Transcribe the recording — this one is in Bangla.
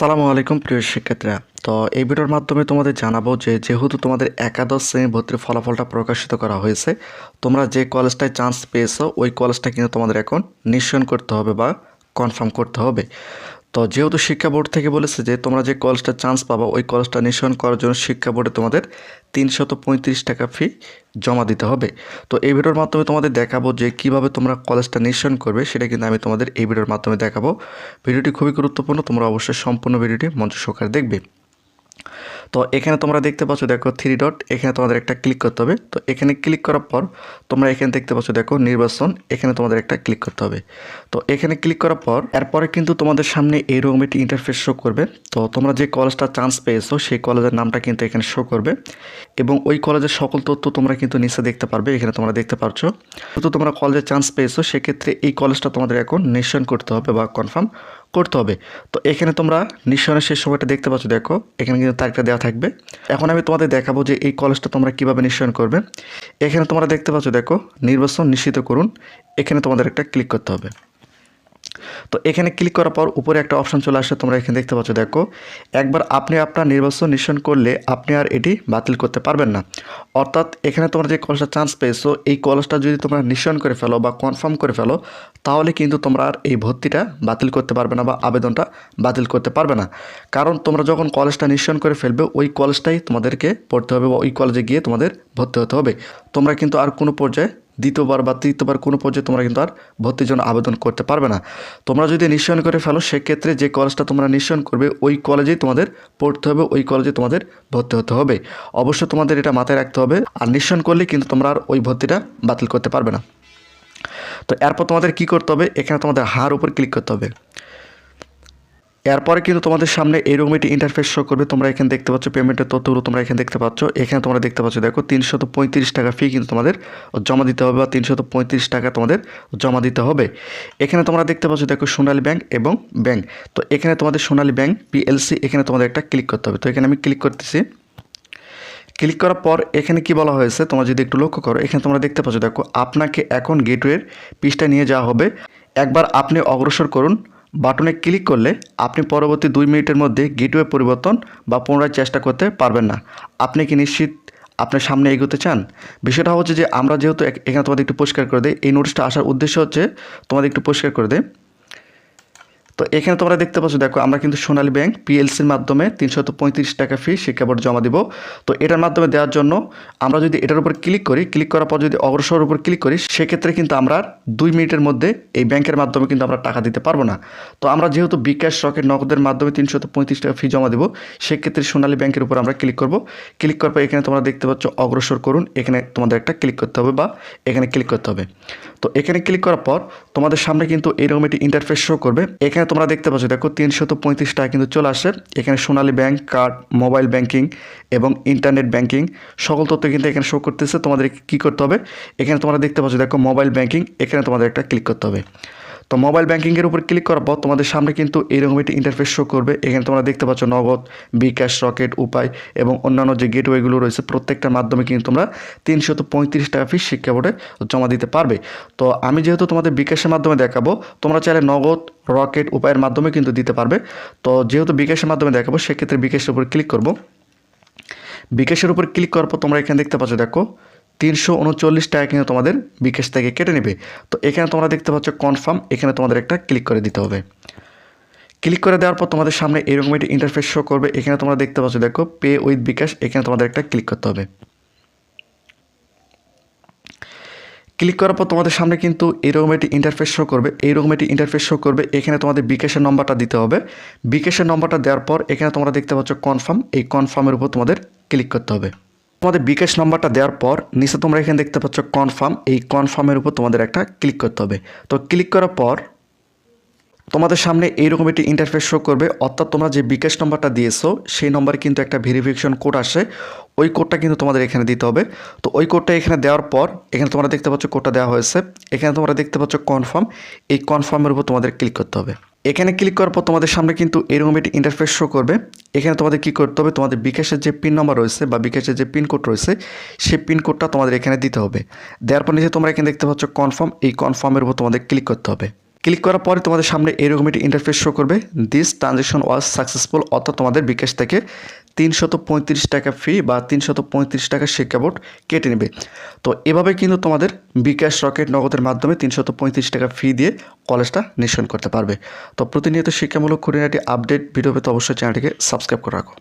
আসসালামু আলাইকুম প্রিয় শিক্ষার্থীরা। তো এই ভিডিওর মাধ্যমে তোমাদের জানাব যে, যেহেতু তোমাদের একাদশ শ্রেণি ভর্তির ফলাফলটা প্রকাশিত করা হয়েছে, তোমরা যে কলেজটায় চান্স পেয়েছ, ওই কলেজটা কিন্তু তোমাদের এখন নিশ্চয়ন করতে হবে বা কনফার্ম করতে হবে। তো যেহেতু শিক্ষা বোর্ড থেকে বলেছে যে তোমরা যে কলেজটা চান্স পাবা, ওই কলেজটা নিঃসরণ করার জন্য শিক্ষা বোর্ডে তোমাদের তিনশত পঁয়ত্রিশ টাকা ফি জমা দিতে হবে। তো এই ভিডিওর মাধ্যমে তোমাদের দেখাবো যে কীভাবে তোমরা কলেজটা নিঃসরণ করবে, সেটা কিন্তু আমি তোমাদের এই ভিডিওর মাধ্যমে দেখাবো। ভিডিওটি খুবই গুরুত্বপূর্ণ, তোমরা অবশ্যই সম্পূর্ণ ভিডিওটি মঞ্চ সহকারে দেখবে। তো এখানে তোমরা দেখতে পাচ্ছ, দেখো থ্রি ডট এখানে তোমাদের একটা ক্লিক করতে হবে। তো এখানে ক্লিক করার পর তোমরা এখানে দেখতে পাচ্ছ, দেখো নির্বাচন, এখানে তোমাদের একটা ক্লিক করতে হবে। তো এখানে ক্লিক করার পর, এরপরে কিন্তু তোমাদের সামনে এইরকম একটি ইন্টারফেস শো করবে। তো তোমরা যে কলেজটা চান্স পেয়েছ, সেই কলেজের নামটা কিন্তু এখানে শো করবে। এবং ওই কলেজের সকল তথ্য তোমরা কিন্তু নিচে দেখতে পারবে, এখানে তোমরা দেখতে পাচ্ছ তো তোমরা কলেজে চান্স পেয়েছ, সেক্ষেত্রে এই কলেজটা তোমাদের এখন নিশ্চয়ন করতে হবে বা কনফার্ম করতে হবে। তো এখানে তোমরা নিঃসরণের শেষ সময়টা দেখতে পাচ্ছ, দেখো, এখানে কিন্তু তারিখটা দেওয়া থাকবে। এখন আমি তোমাদের দেখাবো যে এই কলেজটা তোমরা কীভাবে নিঃসরণ করবে। এখানে তোমরা দেখতে পাচ্ছ, দেখো, নির্বাচন নিশ্চিত করুন। এখানে তোমাদের একটা ক্লিক করতে হবে। তো এখানে ক্লিক করার পর উপরে একটা অপশন চলে আসে, তোমরা এখানে দেখতে পাচ্ছ, দেখো, একবার আপনি আপনার নির্বাচন নিশ্চয়ন করলে আপনি আর এটি বাতিল করতে পারবেন না। অর্থাৎ এখানে তোমরা যে কলেজটা চান্স পেয়েছ, এই কলেজটা যদি তোমরা নিশ্চয়ন করে ফেলো বা কনফার্ম করে ফেলো, তাহলে কিন্তু তোমরা আর এই ভর্তিটা বাতিল করতে পারবে না বা আবেদনটা বাতিল করতে পারবে না। কারণ তোমরা যখন কলেজটা নিশ্চয়ন করে ফেলবে, ওই কলেজটাই তোমাদেরকে পড়তে হবে বা ওই কলেজে গিয়ে তোমাদের ভর্তি হতে হবে। তোমরা কিন্তু আর কোনো পর্যায়ে দ্বিতীয়বার বা তৃতীয়বার কোনো পর্যায়ে তোমরা কিন্তু আর ভর্তির জন্য আবেদন করতে পারবে না। তোমরা যদি নিশ্চয়ন করে ফেলো, সেক্ষেত্রে যে কলেজটা তোমরা নিশ্চয়ন করবে, ওই কলেজেই তোমাদের পড়তে হবে, ওই কলেজে তোমাদের ভর্তি হতে হবে। অবশ্য তোমাদের এটা মাথায় রাখতে হবে, আর নিশ্চয়ন করলে কিন্তু তোমরা আর ওই ভর্তিটা বাতিল করতে পারবে না। তো এরপর তোমাদের কি করতে হবে? এখানে তোমাদের হার উপর ক্লিক করতে হবে। এরপরে কিন্তু তোমাদের সামনে এরকম একটি ইন্টারফেস শো করবে। তোমরা এখানে দেখতে পাচ্ছ পেমেন্টের তথ্যগুলো তোমরা এখানে দেখতে পাচ্ছ। এখানে তোমরা দেখতে পাচ্ছ, দেখো, তিনশত পঁয়ত্রিশ টাকা ফি কিন্তু তোমাদের জমা দিতে হবে বা তিনশত পঁয়ত্রিশ টাকা তোমাদের জমা দিতে হবে। এখানে তোমরা দেখতে পাচ্ছ, দেখো, সোনালী ব্যাংক এবং ব্যাংক তো এখানে তোমাদের সোনালী ব্যাংক পিএলসি এখানে তোমাদের একটা ক্লিক করতে হবে। তো এখানে আমি ক্লিক করতেছি। ক্লিক করার পর এখানে কি বলা হয়েছে? তোমরা যদি একটু লক্ষ্য করো, এখানে তোমরা দেখতে পাচ্ছ, দেখো, আপনাকে এখন গেটওয়ের পিসটা নিয়ে যাওয়া হবে। একবার আপনি অগ্রসর করুন। বাটনে ক্লিক করলে আপনি পরবর্তী দুই মিনিটের মধ্যে গেটওয়ে পরিবর্তন বা পুনরায় চেষ্টা করতে পারবেন না। আপনি কি নিশ্চিত আপনার সামনে এগোতে চান? বিষয়টা হচ্ছে যে আমরা যেহেতু এখানে তোমাদের একটু পরিষ্কার করে দেয় এই নোটিশটা আসার উদ্দেশ্য হচ্ছে তোমাদের একটু পরিষ্কার করে দেয় তো এখানে তোমরা দেখতে পাচ্ছ, দেখো, আমরা কিন্তু সোনালী ব্যাংক পিএলসির মাধ্যমে তিনশত পঁয়ত্রিশ টাকা ফি শিক্ষা বোর্ড জমা দিব। তো এটার মাধ্যমে দেওয়ার জন্য আমরা যদি এটার উপর ক্লিক করি ক্লিক করার পর যদি অগ্রসর উপর ক্লিক করি, সেক্ষেত্রে কিন্তু আমরা দুই মিনিটের মধ্যে এই ব্যাংকের মাধ্যমে কিন্তু আমরা টাকা দিতে পারব না। তো আমরা যেহেতু বিকাশ রকেট নগদের মাধ্যমে তিনশত পঁয়ত্রিশ টাকা ফি জমা দেবো, সেক্ষেত্রে সোনালী ব্যাংকের উপর আমরা ক্লিক করব। ক্লিক করার পর এখানে তোমরা দেখতে পাচ্ছ, অগ্রসর করুন। এখানে তোমাদের একটা ক্লিক করতে হবে বা এখানে ক্লিক করতে হবে। তো এখানে ক্লিক করার পর তোমাদের সামনে কিন্তু এরকম একটি ইন্টারফেস শো করবে। এখানে তোমরা দেখতে পাচ্ছ, দেখো তিনশত পঁয়ত্রিশ টাকা কিন্তু চলে আসে। এখানে Sonali bank card mobile banking এবং ইন্টারনেট ব্যাংকিং সকল তথ্য কিন্তু এখানে শো করতেছে। তোমাদের কি করতে হবে? এখানে তোমরা দেখতে পাচ্ছ, দেখো মোবাইল ব্যাংকিং এখানে তোমাদের একটা ক্লিক করতে হবে। তো মোবাইল ব্যাংকিংয়ের উপর ক্লিক করার পর তোমাদের সামনে কিন্তু এইরকম একটি ইন্টারফেস শো করবে। এখানে তোমরা দেখতে পাচ্ছ নগদ, বিকাশ, রকেট, উপায় এবং অন্যান্য যে গেটওয়েগুলো রয়েছে, প্রত্যেকটার মাধ্যমে কিন্তু তোমরা তিনশত পঁয়ত্রিশ টাকা ফিস শিক্ষা বোর্ডে জমা দিতে পারবে। তো আমি যেহেতু তোমাদের বিকাশের মাধ্যমে দেখাবো, তোমরা চাইলে নগদ, রকেট, উপায়ের মাধ্যমে কিন্তু দিতে পারবে। তো যেহেতু বিকাশের মাধ্যমে দেখাবো, সেক্ষেত্রে বিকাশের উপর ক্লিক করব। বিকাশের উপর ক্লিক করার পর তোমরা এখানে দেখতে পাচ্ছ, দেখো তিনশো উনচল্লিশ টাকা কিন্তু তোমাদের বিকাশ থেকে কেটে নেবে। তো এখানে তোমরা দেখতে পাচ্ছ কনফার্ম এখানে তোমাদের একটা ক্লিক করে দিতে হবে। ক্লিক করে দেওয়ার পর তোমাদের সামনে এরকম একটি ইন্টারফেস শো করবে। এখানে তোমরা দেখতে পাচ্ছ, দেখো পে উইথ বিকাশ, এখানে তোমাদের একটা ক্লিক করতে হবে। ক্লিক করার পর তোমাদের সামনে কিন্তু এরকম একটি ইন্টারফেস শো করবে। এইরকম একটি ইন্টারফেস শো করবে। এখানে তোমাদের বিকাশের নম্বরটা দিতে হবে। বিকাশের নম্বরটা দেওয়ার পর এখানে তোমরা দেখতে পাচ্ছ কনফার্ম এই কনফার্মের উপর তোমাদের ক্লিক করতে হবে। তোমাদের বিকাশ নাম্বারটা দেওয়ার পর নিচে তোমরা এখানে দেখতে পাচ্ছ কনফার্ম এই কনফার্মের উপর তোমাদের একটা ক্লিক করতে হবে। তো ক্লিক করার পর তোমাদের সামনে এইরকম একটি ইন্টারফেস শো করবে। অর্থাৎ তোমরা যে বিকাশ নম্বরটা দিয়েছ, সেই নম্বরে কিন্তু একটা ভেরিফিকেশন কোড আসে। ওই কোডটা কিন্তু তোমাদের এখানে দিতে হবে। তো ওই কোডটা এখানে দেওয়ার পর এখানে তোমরা দেখতে পাচ্ছ কোডটা দেওয়া হয়েছে। এখানে তোমরা দেখতে পাচ্ছ কনফার্ম এই কনফার্মের উপর তোমাদের ক্লিক করতে হবে। এখানে ক্লিক করার পর তোমাদের সামনে কিন্তু এরকম একটি ইন্টারফেস শো করবে। এখানে তোমাদের কি করতে হবে? তোমাদের বিকাশের যে পিন নম্বর রয়েছে বা বিকাশের যে পিন কোড রয়েছে, সেই পিনকোডটা তোমাদের এখানে দিতে হবে। দেওয়ার পর নিচে তোমরা এখানে দেখতে পাচ্ছ কনফার্ম এই কনফার্মের উপর তোমাদের ক্লিক করতে হবে। ক্লিক করার পরে তোমাদের সামনে এরকম একটি ইন্টারফেস শো করবে। দিস ট্রানজেকশন ওয়াজ সাকসেসফুল অর্থাৎ তোমাদের বিকাশ থেকে তিনশত পঁয়ত্রিশ টাকা ফি বা তিনশত পঁয়ত্রিশ টাকা শিক্ষা বোর্ড কেটে নেবে। তো এভাবে কিন্তু তোমাদের বিকাশ রকেট নগদের মাধ্যমে তিনশত পঁয়ত্রিশ টাকা ফি দিয়ে কলেজটা নিঃসরণ করতে পারবে। তো প্রতিনিয়ত শিক্ষামূলক খুঁটিনাটি আপডেট ভিডিও পেতে অবশ্যই চ্যানেলটিকে সাবস্ক্রাইব করে রাখো।